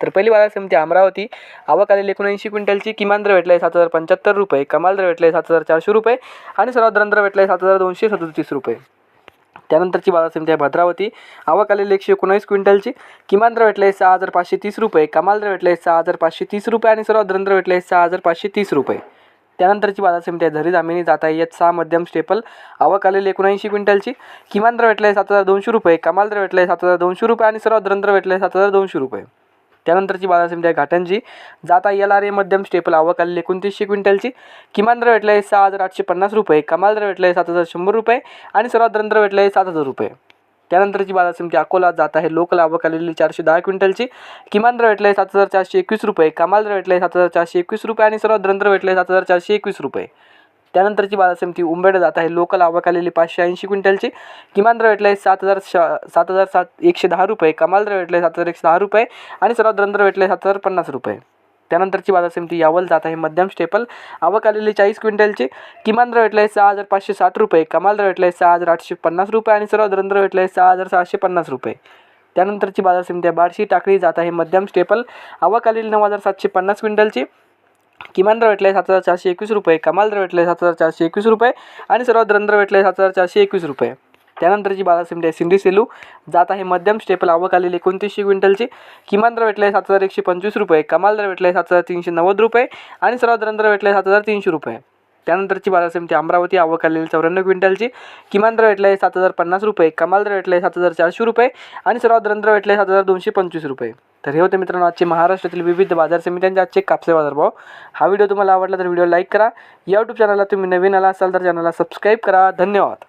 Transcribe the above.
तर पहिली बाजार समिती अमरावती आवक आलेली एकोणऐंशी क्विंटलची. किमान दर भेटला आहे सात हजार पंच्याहत्तर रुपये. कमाल दर भेटला आहे सात हजार चारशे रुपये. आणि सर्वात दर भेटला आहे सात हजार दोनशे सदतीस रुपये. त्यानंतरची बाजार समिती आहे भद्रावती. आवक आलेली एकशे एकोणीस क्विंटलची. किमान दर आहे सहा हजार पाचशे तीस रुपये. कमाल दर आहे सहा हजार पाचशे तीस रुपये. आणि सर्वात दर भेटले सहा हजार पाचशे तीस रुपये. त्यानंतरची बाजार समिती आहे झरी जामिनी जाता येत सहा मध्यम स्टेपल. आवक आलेली एकोणऐंशी क्विंटलची. किमान दर आहे सात हजार दोनशे रुपये. कमाल दर आहे सात हजार दोनशे रुपये. आणि सर्वात दर भेटले सात हजार दोनशे रुपये. त्यानंतरची बाजार समिती आहे घाटंजी. जाता एल आर ए मध्यम स्टेपल आवक आलेली एकोणतीसशे क्विंटलची. किमान दर आहे सहा हजार आठशे पन्नास रुपये. कमाल दर आहे सात हजार शंभर रुपये आणि सर्वात दर आहे सात हजार रुपये. त्यानंतरची बाजार समिती अकोला जात आहे. लोकल आवक आलेली चारशे दहा क्विंटलची. किमान दर आहे सात हजार चारशे एकवीस रुपये. कमाल दर भेटले सात हजार चारशे एकवीस रुपये आणि सर्वात दर भेटले सात हजार चारशे एकवीस रुपये. त्यानंतरची बाजार समिती उंबेड जात आहे. लोकल आवक आलेली पाचशे ऐंशी क्विंटलची. किमान दर आहे सात हजार श सात हजार सात एकशे दहा रुपये. कमाल दर भेटले सात हजार एकशे दहा रुपये. आणि सर्वात दर भेटले सात हजार पन्नास रुपये. त्यानंतरची बाजार समिती यावल जात आहे. मध्यम स्टेपल. आवक आलेली चाळीस क्विंटलची. किमान दर आहे सहा हजार पाचशे साठ रुपये. कमाल दर आहे सहा हजार आठशे पन्नास रुपये. आणि सर्वात दर आहे सहा हजार सहाशे पन्नास रुपये. त्यानंतरची बाजार समिती आहे बार्शी टाकळी जात आहे. मध्यम स्टेपल. आवक आलेली नऊ हजार सातशे पन्नास क्विंटलची. किमान दर भेटले सात हजार चारशे एकवीस रुपये कमाल दर भेटले सात हजार चारशे एकवीस रुपये आणि सर्वात दरंदर भेटला आहे सात हजार चारशे एकवीस रुपये. त्यानंतरची बाजार समिती आहे सिंधी सेलू. जात आहे मध्यम स्टेपल आवक आलेली एकोणतीसशे क्विंटलची. किमान दर भेटले सात हजार एकशे पंचवीस रुपये कमाल दर भेटले सात हजार तीनशे नव्वद रुपये आणि सर्वात दरंदर भेटला आहे सात हजार तीनशे रुपये. त्यानंतरची बाजार समिती अमरावती आवक आलेली चौऱ्याण्णव क्विंटलची. किमान दर भेटले सात हजार पन्नास रुपये कमाल दर भेटले सात हजार चारशे रुपये आणि सर्वात दर भेटले सात हजार दोनशे पंचवीस रुपये. तर हे होते मित्रांनो आजचे महाराष्ट्रातील विविध बाजार समित्यांचे आजचे कापसे बाजारभाव. हा व्हिडिओ तुम्हाला आवडला तर व्हिडिओ लाईक करा. या यूट्यूब चॅनलला तुम्ही नवीन आला असाल तर चॅनलला सबस्क्राईब करा. धन्यवाद.